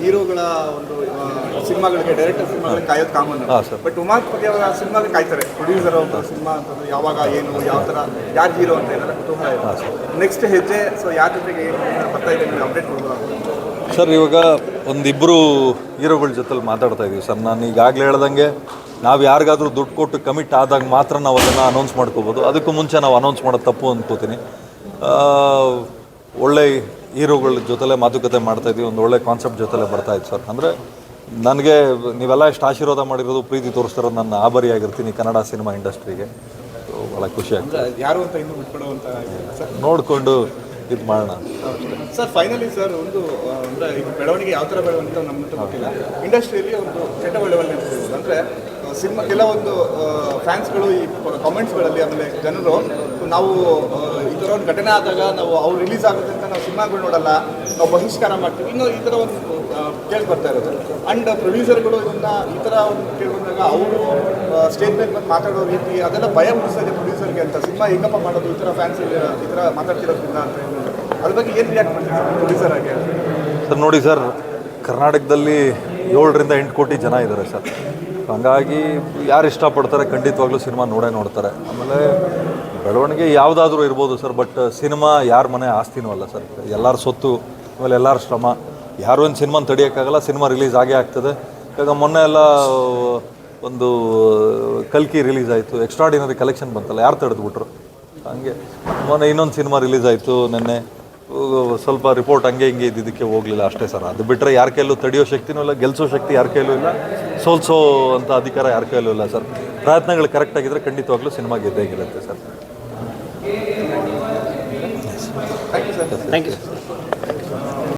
ಹೀರೋಗಳ ಒಂದು ಸಿನಿಮಾಗಳಿಗೆ ಡೈರೆಕ್ಟರ್ ಸಿನಿಮಾಗಳಿಗೆ ಕಾಯೋದು ಕಾಮನ್. ಬಟ್ ಉಮಾಪತಿ ಅವರ ಸಿನಿಮಾಗೆ ಕಾಯ್ತಾರೆ. ಪ್ರೊಡ್ಯೂಸರ್ ಒಂದು ಸಿನಿಮಾ ಅಂತಂದ್ರೆ ಯಾವಾಗ ಏನು ಯಾವ ಥರ ಯಾರು ಹೀರೋ ಅಂತ ಏನಾರ ಕುತೂಹಲ ಇದೆ. ನೆಕ್ಸ್ಟ್ ಹೆಜ್ಜೆ ಸೊ ಯಾರ ಜೊತೆಗೆ ಏನು ಬರ್ತಾ ಇದೆ ನೀವು ಅಪ್ಡೇಟ್ ಕೊಡ್ಬೋದು? ಸರ್ ಇವಾಗ ಒಂದಿಬ್ಬರು ಹೀರೋಗಳ ಜೊತೆಲಿ ಮಾತಾಡ್ತಾ ಇದ್ದೀವಿ ಸರ್ ನಾನು ಈಗಾಗಲೇ ಹೇಳ್ದಂಗೆ ನಾವು ಯಾರಿಗಾದರೂ ದುಡ್ಡು ಕೊಟ್ಟು ಕಮಿಟ್ ಆದಾಗ ಮಾತ್ರ ನಾವು ಅದನ್ನು ಅನೌನ್ಸ್ ಮಾಡ್ಕೋಬೋದು. ಅದಕ್ಕೂ ಮುಂಚೆ ನಾವು ಅನೌನ್ಸ್ ಮಾಡೋದು ತಪ್ಪು ಅಂದ್ಕೋತೀನಿ ಒಳ್ಳೆ ಹೀರೋಗಳ ಜೊತೆಲೆ ಮಾತುಕತೆ ಮಾಡ್ತಾ ಇದ್ದೀವಿ ಒಂದು ಒಳ್ಳೆ ಕಾನ್ಸೆಪ್ಟ್ ಜೊತೆಲೆ ಬರ್ತಾ ಇತ್ತು ಸರ್. ಅಂದರೆ ನನಗೆ ನೀವೆಲ್ಲ ಇಷ್ಟು ಆಶೀರ್ವಾದ ಮಾಡಿರೋದು ಪ್ರೀತಿ ತೋರಿಸ್ತಿರೋದು ನನ್ನ ಆಭಾರಿಯಾಗಿರ್ತೀನಿ ಕನ್ನಡ ಸಿನಿಮಾ ಇಂಡಸ್ಟ್ರಿಗೆ. ಭಾಳ ಖುಷಿ ಆಗ್ತದೆ. ನೋಡಿಕೊಂಡು ಇದು ಮಾಡೋಣ. ಸರ್ ಫೈನಲಿ ಸರ್ ಒಂದು ಅಂದ್ರೆ ಬೆಳವಣಿಗೆ ಯಾವ ಥರ ಬೆಳವಣಿಗೆ ನಮ್ಗೆ ಗೊತ್ತಿಲ್ಲ. ಇಂಡಸ್ಟ್ರಿಯಲ್ಲಿ ಒಂದು ಅಂತಿರ್ಬೋದು ಅಂದರೆ ಸಿನಿಮಾ ಕೆಲವೊಂದು ಫ್ಯಾನ್ಸ್ಗಳು ಈ ಕಾಮೆಂಟ್ಸ್ಗಳಲ್ಲಿ ಆಮೇಲೆ ಜನರು, ನಾವು ಈ ಥರ ಒಂದು ಘಟನೆ ಆದಾಗ ನಾವು ಅವ್ರು ರಿಲೀಸ್ ಆಗುತ್ತೆ ಅಂತ ನಾವು ಸಿನಿಮಾಗಳು ನೋಡಲ್ಲ, ನಾವು ಬಹಿಷ್ಕಾರ ಮಾಡ್ತೀವಿ. ಇನ್ನು ಈ ಥರ ಒಂದು ಕೇಳಿ ಬರ್ತಾ ಇರೋದು. ಅಂಡ್ ಪ್ರೊಡ್ಯೂಸರ್ಗಳು ಇದನ್ನ ಈ ಥರ ಒಂದು ಕೇಳಿದಾಗ ಅವರು ಸ್ಟೇಟ್ಮೆಂಟ್ ಮೇಲೆ ಬಂದು ಮಾತಾಡೋ ರೀತಿ, ಅದೆಲ್ಲ ಭಯ ಇದೆ ಪ್ರೊಡ್ಯೂಸರ್ಗೆ ಅಂತ. ಸಿನಿಮಾ ಹೆಂಗಪ್ಪ ಮಾಡೋದು? ಈ ಥರ ಫ್ಯಾನ್ಸ್ ಈ ಥರ ಮಾತಾಡ್ತಿರೋದ್ರಿಂದ ಅಂತ ಅದ್ರ ಬಗ್ಗೆ ಏನು ರಿಯಾಕ್ಟ್ ಮಾಡ್ತೀವಿ ಪ್ರೊಡ್ಯೂಸರ್ ಆಗಿ? ಸರ್, ನೋಡಿ ಸರ್, ಕರ್ನಾಟಕದಲ್ಲಿ ಏಳರಿಂದ ಎಂಟು ಕೋಟಿ ಜನ ಇದ್ದಾರೆ ಸರ್. ಹಂಗಾಗಿ ಯಾರು ಇಷ್ಟಪಡ್ತಾರೆ ಖಂಡಿತವಾಗ್ಲೂ ಸಿನಿಮಾ ನೋಡೇ ನೋಡ್ತಾರೆ. ಆಮೇಲೆ ಬೆಳವಣಿಗೆ ಯಾವುದಾದ್ರೂ ಇರ್ಬೋದು ಸರ್, ಬಟ್ ಸಿನಿಮಾ ಯಾರ ಮನೆ ಆಸ್ತಿನೂ ಅಲ್ಲ ಸರ್. ಎಲ್ಲರ ಸೊತ್ತು, ಆಮೇಲೆ ಎಲ್ಲರ ಶ್ರಮ. ಯಾರು ಒಂದು ಸಿನಿಮಾನ ತಡಿಯೋಕ್ಕಾಗಲ್ಲ, ಸಿನಿಮಾ ರಿಲೀಸ್ ಆಗೇ ಆಗ್ತದೆ. ಇವಾಗ ಮೊನ್ನೆ ಎಲ್ಲ ಒಂದು ಕಲ್ಕಿ ರಿಲೀಸ್ ಆಯಿತು. ಎಕ್ಸ್ಟ್ರಾಡಿನರಿ ಕಲೆಕ್ಷನ್ ಬಂತಲ್ಲ, ಯಾರು ತಡೆದ್ಬಿಟ್ರು? ಹಂಗೆ. ಮೊನ್ನೆ ಇನ್ನೊಂದು ಸಿನಿಮಾ ರಿಲೀಸ್ ಆಯಿತು ನಿನ್ನೆ. ಸ್ವಲ್ಪ ರಿಪೋರ್ಟ್ ಹಂಗೆ ಹಿಂಗೆ ಇದ್ದಿದ್ದಕ್ಕೆ ಹೋಗಲಿಲ್ಲ ಅಷ್ಟೇ ಸರ್. ಅದು ಬಿಟ್ಟರೆ ಯಾರ ಕೈಲೂ ತಡೆಯೋ ಶಕ್ತಿನೂ ಇಲ್ಲ ಗೆಲ್ಲಿಸೋ ಶಕ್ತಿ ಯಾರ ಕೈಲೂ ಇಲ್ಲ. ಸೋಲ್ಸೋ ಅಂತ ಅಧಿಕಾರ ಯಾರ ಕೈಯಲ್ಲೂ ಇಲ್ಲ ಸರ್. ಪ್ರಯತ್ನಗಳು ಕರೆಕ್ಟ್ ಆಗಿದ್ರೆ ಖಂಡಿತವಾಗ್ಲೂ ಸಿನಿಮಾ ಗೆದ್ದೇ ಗೆಲ್ಲುತ್ತೆ sir. Thank you sir thank you